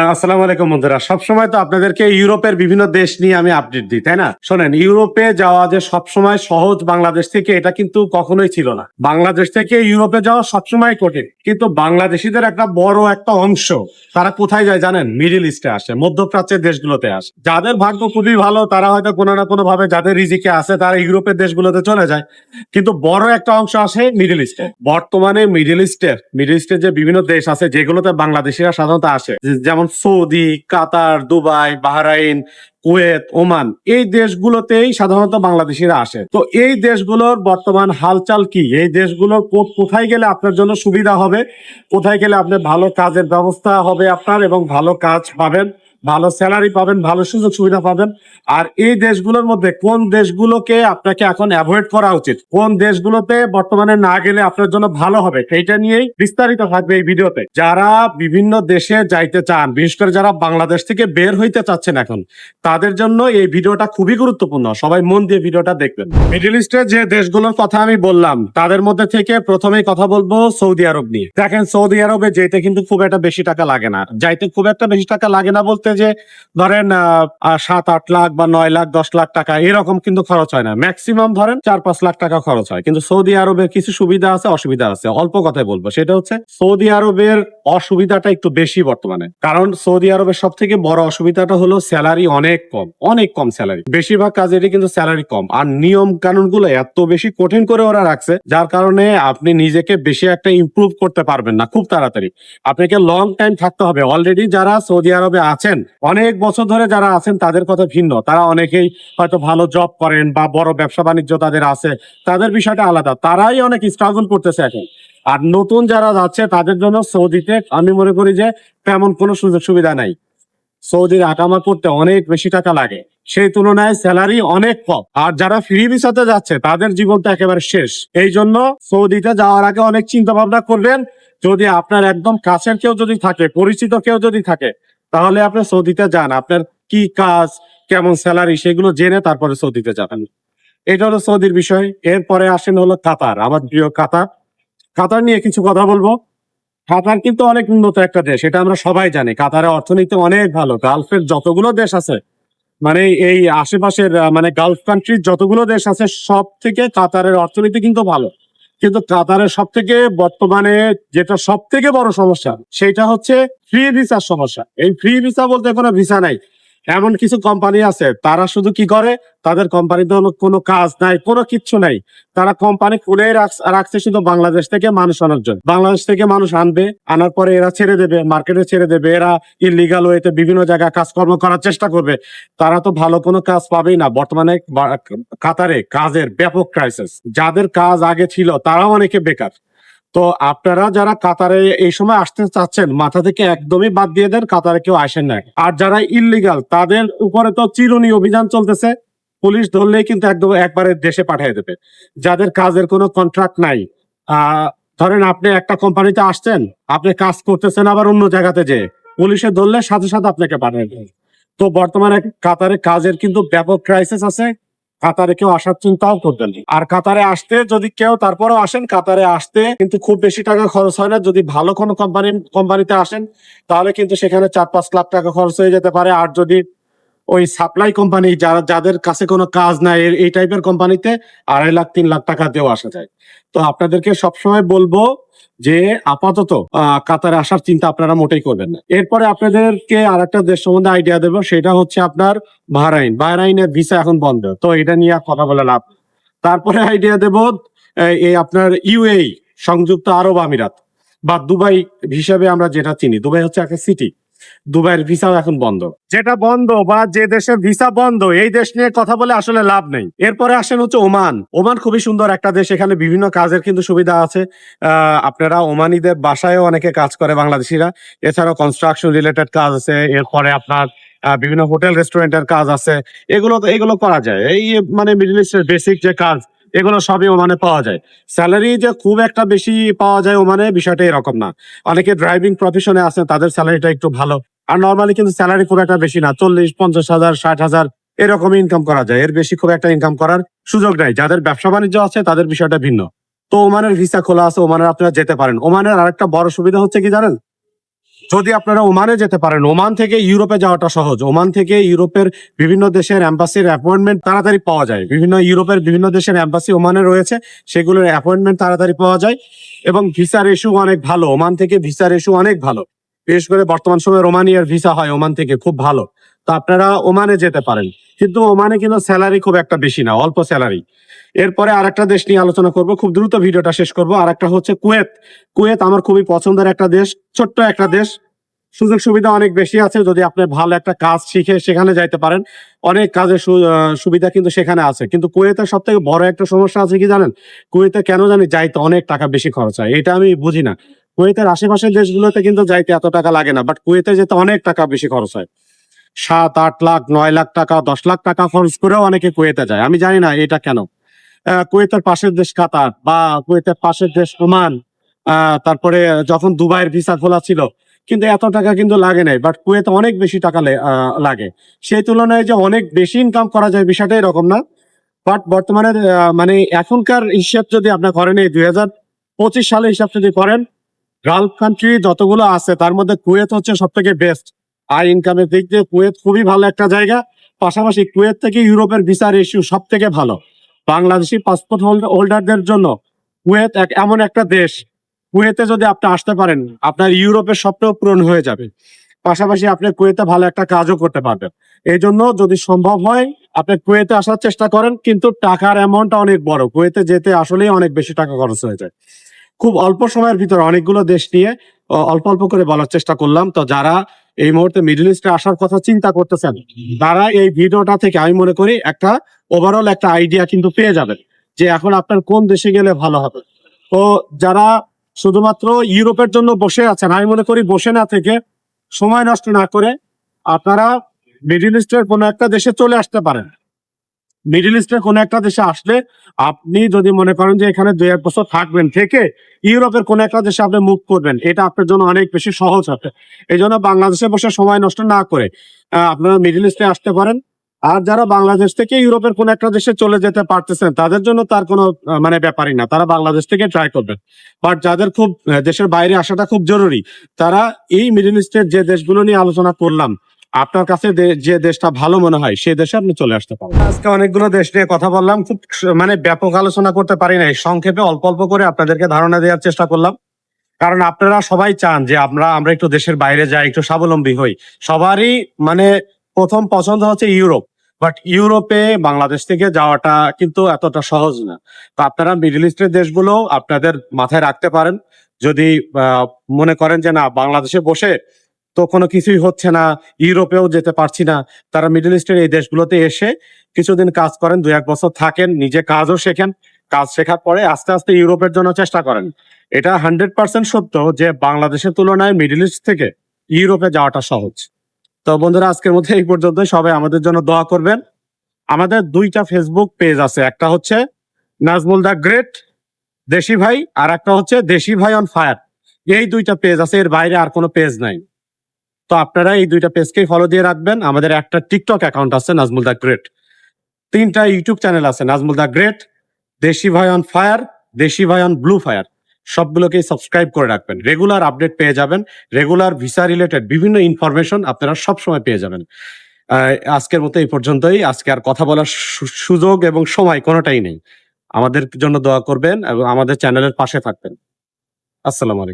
আসসালামু আলাইকুম বন্ধুরা। সবসময় তো আপনাদেরকে ইউরোপের বিভিন্ন দেশ নিয়ে আমি আপডেট দিই, তাই না? শোনেন, ইউরোপে যাওয়া যে সবসময় সহজ বাংলাদেশ থেকে, এটা কিন্তু কখনোই ছিল না। বাংলাদেশ থেকে ইউরোপে যাওয়া সবসময় কঠিন, কিন্তু বাংলাদেশিদের একটা বড় একটা অংশ, তারা কোথায় যায় জানেন? মিডিল ইস্টে আসে, মধ্যপ্রাচ্যের দেশগুলোতে আসে। যাদের ভাগ্য খুবই ভালো, তারা হয়তো কোনো না কোনো ভাবে যাদের রিজিকে আছে, তারা ইউরোপের দেশগুলোতে চলে যায়। কিন্তু বড় একটা অংশ আসে মিডিল ইস্টে বর্তমানে মিডিল ইস্টের মিডিল ইস্টের যে বিভিন্ন দেশ আছে, যেগুলোতে বাংলাদেশিরা সাধারণত আসে, যে- যেমন Saudi, Qatar, Dubai, Bahrain, Kuwait, Oman, এই দেশগুলোতেই সাধারণত বাংলাদেশিরা আসে। তো এই দেশগুলোর বর্তমান হালচাল কি? এই দেশগুলো কোথায় গেলে আপনার জন্য সুবিধা হবে? কোথায় গেলে আপনার ভালো কাজের ব্যবস্থা হবে আপনার এবং ভালো কাজ পাবেন? ভালো স্যালারি পাবেন, ভালো সুযোগ সুবিধা পাবেন। আর এই দেশগুলোর মধ্যে কোন দেশগুলোকে আপনাকে এখন অ্যাভয়েড করা উচিত? কোন দেশগুলোতে বর্তমানে না গেলে আপনার জন্য ভালো হবে? সেইটা নিয়েই বিস্তারিত থাকবে এই ভিডিওতে। যারা বিভিন্ন দেশে যাইতে চান, বিশেষ করে যারা বাংলাদেশ থেকে বের হইতে চাচ্ছেন এখন, তাদের জন্য এই ভিডিওটা খুবই গুরুত্বপূর্ণ। সবাই মন দিয়ে ভিডিওটা দেখবেন। মিডল ইস্টের যে দেশগুলোর কথা আমি বললাম, তাদের মধ্যে থেকে প্রথমেই কথা বলব সৌদি আরব নিয়ে। দেখেন সৌদি আরবে যেতে কিন্তু খুব একটা বেশি টাকা লাগে না। যাইতে খুব একটা বেশি টাকা লাগে না বলতে যে ধরেন সাত, আট লাখ বা নয় লাখ, দশ লাখ টাকা, এরকম কিন্তু খরচ হয় না। ম্যাক্সিমাম ধরেন চার, পাঁচ লাখ টাকা খরচ হয়। কিন্তু সৌদি আরবের কিছু সুবিধা আছে, অসুবিধা আছে। অল্প কথায় বলব। সেটা হচ্ছে সৌদি আরবের অসুবিধাটা একটু বেশি বর্তমানে। কারণ সৌদি আরবের সব থেকে বড় অসুবিধাটা হলো স্যালারি অনেক কম অনেক কম স্যালারি। বেশিরভাগ কাজেরই কিন্তু স্যালারি কম। আর নিয়ম কানুনগুলো এত বেশি কঠিন করে ওরা রাখছে, যার কারণে আপনি নিজেকে বেশি একটা ইমপ্রুভ করতে পারবেন না, খুব তাড়াতাড়ি। আপনাকে লং টাইম থাকতে হবে। অলরেডি যারা সৌদি আরবে আছেন অনেক বছর ধরে যারা আছেন, তাদের কথা ভিন্ন। তারা অনেকেই হয়তো ভালো জব করেন বা বড় ব্যবসা বাণিজ্য তাদের আছে, তাদের বিষয়টা আলাদা। তারাই অনেক স্ট্রাগল করতেছে এখন। আর নতুন যারা যাচ্ছে, তাদের জন্য সৌদিতে আমি মনে করি যে তেমন কোনো সুযোগ সুবিধা নাই। সৌদির আকামা করতে অনেক বেশি টাকা লাগে। সেই তুলনায় স্যালারি অনেক কম। আর যারা ফ্রি ভিসাতে যাচ্ছে, তাদের জীবনটা একেবারে শেষ। এই জন্য সৌদিতে যাওয়ার আগে অনেক চিন্তা ভাবনা করবেন যদি আপনার একদম কাছের কেউ যদি থাকে, পরিচিত কেউ যদি থাকে, তাহলে আপনি সৌদিতে যান। আপনার কি কাজ, কেমন স্যালারি সেগুলো জেনে তারপরে সৌদিতে যাবেন। এটা হলো সৌদির বিষয়। এরপরে আসেন হলো কাতার, আমার প্রিয় কাতার। কাতার নিয়ে কিছু কথা বলব। কাতার কিন্তু অনেক উন্নত একটা দেশ, এটা আমরা সবাই জানি। কাতারের অর্থনীতি অনেক ভালো। গালফের যতগুলো দেশ আছে মানে এই আশেপাশের মানে গালফ কান্ট্রির যতগুলো দেশ আছে সব থেকে কাতারের অর্থনীতি কিন্তু ভালো। কিন্তু কাতারের সব থেকে বর্তমানে যেটা সব থেকে বড় সমস্যা, সেটা হচ্ছে ফ্রি ভিসার সমস্যা। এই ফ্রি ভিসা বলতে কোনো ভিসা নাই। এমন কিছু কোম্পানি আছে, তারা শুধু কি করে? তাদের কোম্পানিতে কোনো কাজ নাই, কোনো কিচ্ছু নাই। তারা কোম্পানি খুলে রাখছে শুধু বাংলাদেশ থেকে মানুষ আনার জন্য। বাংলাদেশ থেকে মানুষ আনবে, আনার পরে এরা ছেড়ে দেবে মার্কেটে ছেড়ে দেবে, এরা ইলিগাল ওয়েতে বিভিন্ন জায়গায় কাজকর্ম করার চেষ্টা করবে। তারা তো ভালো কোনো কাজ পাবেই না। বর্তমানে কাতারে কাজের ব্যাপক ক্রাইসিস যাদের কাজ আগে ছিল, তারাও অনেকে বেকার। তো আপনারা যারা কাতারে এই সময় আসতে চাচ্ছেন, মাথা থেকে একদমই বাদ দিয়ে দেন, কাতারে কেউ আসেন না আর যারা ইলিগাল তাদের উপরে তো চিরুনি অভিযান চলতেছে। পুলিশ ধরলেই কিন্তু একদম একবারে দেশে পাঠিয়ে দেবে। যাদের কাজের কোনো কন্ট্রাক্ট নাই ধরেন আপনি একটা কোম্পানিতে আসছেন, আপনি কাজ করতেছেন আবার অন্য জায়গাতে যে, পুলিশে ধরলে সাথে সাথে আপনাকে পাঠিয়ে দেবে। তো বর্তমানে কাতারে কাজের কিন্তু ব্যাপক ক্রাইসিস আছে। কাতারে কেউ আসার চিন্তাও করবেন না। আর কাতারে আসতে যদি কেউ তারপরেও আসেন, কাতারে আসতে কিন্তু খুব বেশি টাকা খরচ হয় না যদি ভালো কোনো কোম্পানি কোম্পানিতে আসেন, তাহলে কিন্তু সেখানে চার পাঁচ লাখ টাকা খরচ হয়ে যেতে পারে আর যদি ওই সাপ্লাই কোম্পানি যারা, যাদের কাছে কোনো কাজ নাই এই টাইপের কোম্পানিতে আড়াই লাখ, তিন লাখ টাকা দিয়েও আসা যায়। তো আপনাদেরকে সবসময় বলব যে আপাতত কাতারে আসার চিন্তা আপনারা মোটেই করবেন না। এরপরে আপনাদেরকে আর একটা দেশ সম্বন্ধে আইডিয়া দেবো, সেটা হচ্ছে আপনার বাহরাইন। বাহরাইনের ভিসা এখন বন্ধ, তো এটা নিয়ে কথা বলে লাভ তারপরে আইডিয়া দেব এই- আপনার ইউএই সংযুক্ত আরব আমিরাত, বা দুবাই হিসাবে আমরা যেটা চিনি, দুবাই হচ্ছে একটা সিটি দুবাইয়ের ভিসাও এখন বন্ধ। যেটা বন্ধ বা যে দেশের ভিসা বন্ধ এই দেশ নিয়ে কথা বলে আসলে লাভ নেই। এরপরে আসেন হচ্ছে ওমান। ওমান খুবই সুন্দর একটা দেশ এখানে বিভিন্ন কাজের কিন্তু সুবিধা আছে। আহ, আপনারা ওমানিদের বাসায়ও অনেকে কাজ করে বাংলাদেশিরা। এছাড়াও কনস্ট্রাকশন রিলেটেড কাজ আছে এরপরে আপনার বিভিন্ন হোটেল রেস্টুরেন্টের কাজ আছে। এগুলো এগুলো করা যায়। এই মানে মিডল ইস্টের বেসিক যে কাজ এগুলো সবই ওমানে পাওয়া যায়। স্যালারি যে খুব একটা বেশি পাওয়া যায় ওমানে বিষয়টা এরকম না। অনেকে ড্রাইভিং প্রফেশনে আছে তাদের স্যালারিটা একটু ভালো। আর নর্মালি কিন্তু স্যালারি খুব একটা বেশি না, চল্লিশ, পঞ্চাশ হাজার, ষাট হাজার এরকম ইনকাম করা যায়। এর বেশি খুব একটা ইনকাম করার সুযোগ নাই। যাদের ব্যবসা বাণিজ্য আছে, তাদের বিষয়টা ভিন্ন। তো ওমানের ভিসা খোলা আছে, ওমানের আপনারা যেতে পারেন। ওমানের আরেকটা বড় সুবিধা হচ্ছে কি জানেন? যদি আপনারা ওমানে যেতে পারেন, ওমান থেকে ইউরোপে যাওয়াটা সহজ। ওমান থেকে ইউরোপের বিভিন্ন দেশের অ্যাম্বাসির অ্যাপয়েন্টমেন্ট তাড়াতাড়ি পাওয়া যায়। বিভিন্ন ইউরোপের বিভিন্ন দেশের অ্যাম্বাসি ওমানে রয়েছে, সেগুলোর অ্যাপয়েন্টমেন্ট তাড়াতাড়ি পাওয়া যায় এবং ভিসার ইস্যু অনেক ভালো। ওমান থেকে ভিসার ইস্যু অনেক ভালো। বিশেষ করে বর্তমান সময়ে রোমানিয়ার ভিসা হয় ওমান থেকে, খুব ভালো। তো আপনারা ওমানে যেতে পারেন। কিন্তু ওমানে কিন্তু স্যালারি খুব একটা বেশি না, অল্প স্যালারি এরপরে আরেকটা দেশ নিয়ে আলোচনা করব, খুব দ্রুত ভিডিওটা শেষ করব। আরেকটা হচ্ছে কুয়েত। কুয়েত আমার খুবই পছন্দের একটা দেশ, ছোট্ট একটা দেশ। সুযোগ সুবিধা অনেক বেশি আছে, যদি আপনি ভালো একটা কাজ শিখে সেখানে যাইতে পারেন। অনেক কাজের সুবিধা কিন্তু সেখানে আছে। কিন্তু কুয়েতের সব থেকে বড় একটা সমস্যা আছে কি জানেন? কুয়েতে কেন জানি যাইতে অনেক টাকা বেশি খরচ হয়, এটা আমি বুঝি না। কুয়েতের আশেপাশের দেশগুলোতে কিন্তু যাইতে এত টাকা লাগে না বাট কুয়েতে যেতে অনেক টাকা বেশি খরচ হয়। সাত, আট লাখ, নয় লাখ টাকা, দশ লাখ টাকা খরচ করেও অনেকে কুয়েতে যায়। আমি জানি না এটা কেন। কুয়েতের পাশের দেশ কাতার বা কুয়েতের পাশের দেশ ওমান তারপরে যখন দুবাইয়ের ভিসা খোলা ছিল, কিন্তু এত টাকা কিন্তু লাগে নাই বাট কুয়েতে অনেক বেশি টাকা লাগে। সেই তুলনায় যে অনেক বেশি ইনকাম করা যায় বিষয়টা এরকম না বাট বর্তমানে মানে এখনকার হিসাব যদি আপনার করেন এই দুই হাজার পঁচিশ সালে হিসাব যদি করেন গালফ কান্ট্রি যতগুলো আছে, তার মধ্যে কুয়েত হচ্ছে সব থেকে বেস্ট আয় ইনকামের দিক দিয়ে কুয়েত খুবই ভালো একটা জায়গা। পাশাপাশি কুয়েত থেকে ইউরোপের ভিসার ইস্যু সব থেকে ভালো। বাংলাদেশি পাসপোর্ট হোল্ডারদের জন্য কুয়েত এক এমন একটা দেশ। কুয়েতে যদি আপনি আসতে পারেন, আপনার ইউরোপের স্বপ্ন পূরণ হয়ে যাবে। পাশাপাশি আপনি কুয়েতে ভালো একটা কাজও করতে পারবেন। এই জন্য যদি সম্ভব হয়, আপনি কুয়েতে আসার চেষ্টা করেন, কিন্তু টাকার অ্যামাউন্টটা অনেক বড়। কুয়েতে যেতে আসলেই অনেক বেশি টাকা খরচ হয়ে যায়। খুব অল্প সময়ের ভিতরে অনেকগুলো দেশ নিয়ে অল্প অল্প করে বলার চেষ্টা করলাম। তো যারা এই মুহূর্তে মিডল ইস্টে আসার কথা চিন্তা করতেছেন। তারা এই ভিডিওটা থেকে আমি মনে করি একটা ওভারঅল একটা আইডিয়া কিন্তু পেয়ে যাবেন যে এখন আপনার কোন দেশে গেলে ভালো হবে। তো যারা শুধুমাত্র ইউরোপের জন্য বসে আছেন, আমি মনে করি বসে না থেকে সময় নষ্ট না করে আপনারা মিডল ইস্টের কোনো একটা দেশে চলে আসতে পারেন। মিডিল ইস্টের কোনো একটা দেশে আসলে আপনি যদি মনে করেন যে এখানে দুই এক বছর থাকবেন থেকে ইউরোপের কোন একটা দেশে আপনি মুভ করবেন, এটা আপনার জন্য অনেক বেশি সহজ হবে। এই জন্য বাংলাদেশে বসে সময় নষ্ট না করে আপনারা মিডিল ইস্টে আসতে পারেন। আর যারা বাংলাদেশ থেকে ইউরোপের কোন একটা দেশে চলে যেতে পারতেছেন, তাদের জন্য তার কোনো মানে ব্যাপারই না। তারা বাংলাদেশ থেকে ট্রাই করবেন। বাট যাদের খুব দেশের বাইরে আসাটা খুব জরুরি, তারা এই মিডিল ইস্টের যে দেশগুলো নিয়ে আলোচনা করলাম আপনার কাছে যে দেশটা ভালো মনে হয়, সেই দেশে আপনি চলে আসতে পারেন আজকে অনেকগুলো দেশ নিয়ে কথা বললাম, খুব মানে ব্যাপক আলোচনা করতে পারি নাই। সংক্ষেপে অল্প অল্প করে আপনাদেরকে ধারণা দেওয়ার চেষ্টা করলাম। কারণ আপনারা সবাই চান যে আমরা আমরা একটু দেশের বাইরে যাই, একটু স্বাবলম্বী হই। সবারই মানে প্রথম পছন্দ হচ্ছে ইউরোপ। বাট ইউরোপে বাংলাদেশ থেকে যাওয়াটা কিন্তু এতটা সহজ না। তো আপনারা মিডল ইস্টের দেশগুলো আপনাদের মাথায় রাখতে পারেন। যদি মনে করেন যে না, বাংলাদেশে বসে তো কোনো কিছুই হচ্ছে না, ইউরোপেও যেতে পারছি না। তারা মিডল ইস্টের এই দেশগুলোতে এসে কিছুদিন কাজ করেন দু এক বছর থাকেন, নিজে কাজও শেখেন। কাজ শেখার পরে আস্তে আস্তে ইউরোপের জন্য চেষ্টা করেন। এটা হান্ড্রেড পার্সেন্ট সত্য যে বাংলাদেশের তুলনায় মিডল ইস্ট থেকে ইউরোপে যাওয়াটা সহজ। তো বন্ধুরা, আজকের মধ্যে এই পর্যন্ত সবাই আমাদের জন্য দোয়া করবেন। আমাদের দুইটা ফেসবুক পেজ আছে। একটা হচ্ছে নাজমুল দা গ্রেট দেশি ভাই, আর একটা হচ্ছে দেশি ভাই অন ফায়ার। এই দুইটা পেজ আছে, এর বাইরে আর কোনো পেজ নাই। তো আপনারা এই দুইটা পেজকেই ফলো দিয়ে রাখবেন। আমাদের একটা টিকটক অ্যাকাউন্ট আছে, নাজমুল দা গ্রেট। তিনটা ইউটিউব চ্যানেল আছে, নাজমুল দা গ্রেট, দেশি ভাই on fire, Deshi Bhai on blue fire. সবগুলোকেই subscribe করে রাখবেন। রেগুলার আপডেট পেয়ে যাবেন। রেগুলার ভিসা রিলেটেড বিভিন্ন ইনফরমেশন আপনারা সবসময় পেয়ে যাবেন। আজকের মতো এই পর্যন্তই। আজকে আর কথা বলার সুযোগ এবং সময় কোনোটাই নেই। আমাদের জন্য দোয়া করবেন এবং আমাদের চ্যানেলের পাশে থাকবেন। আসসালামু আলাইকুম।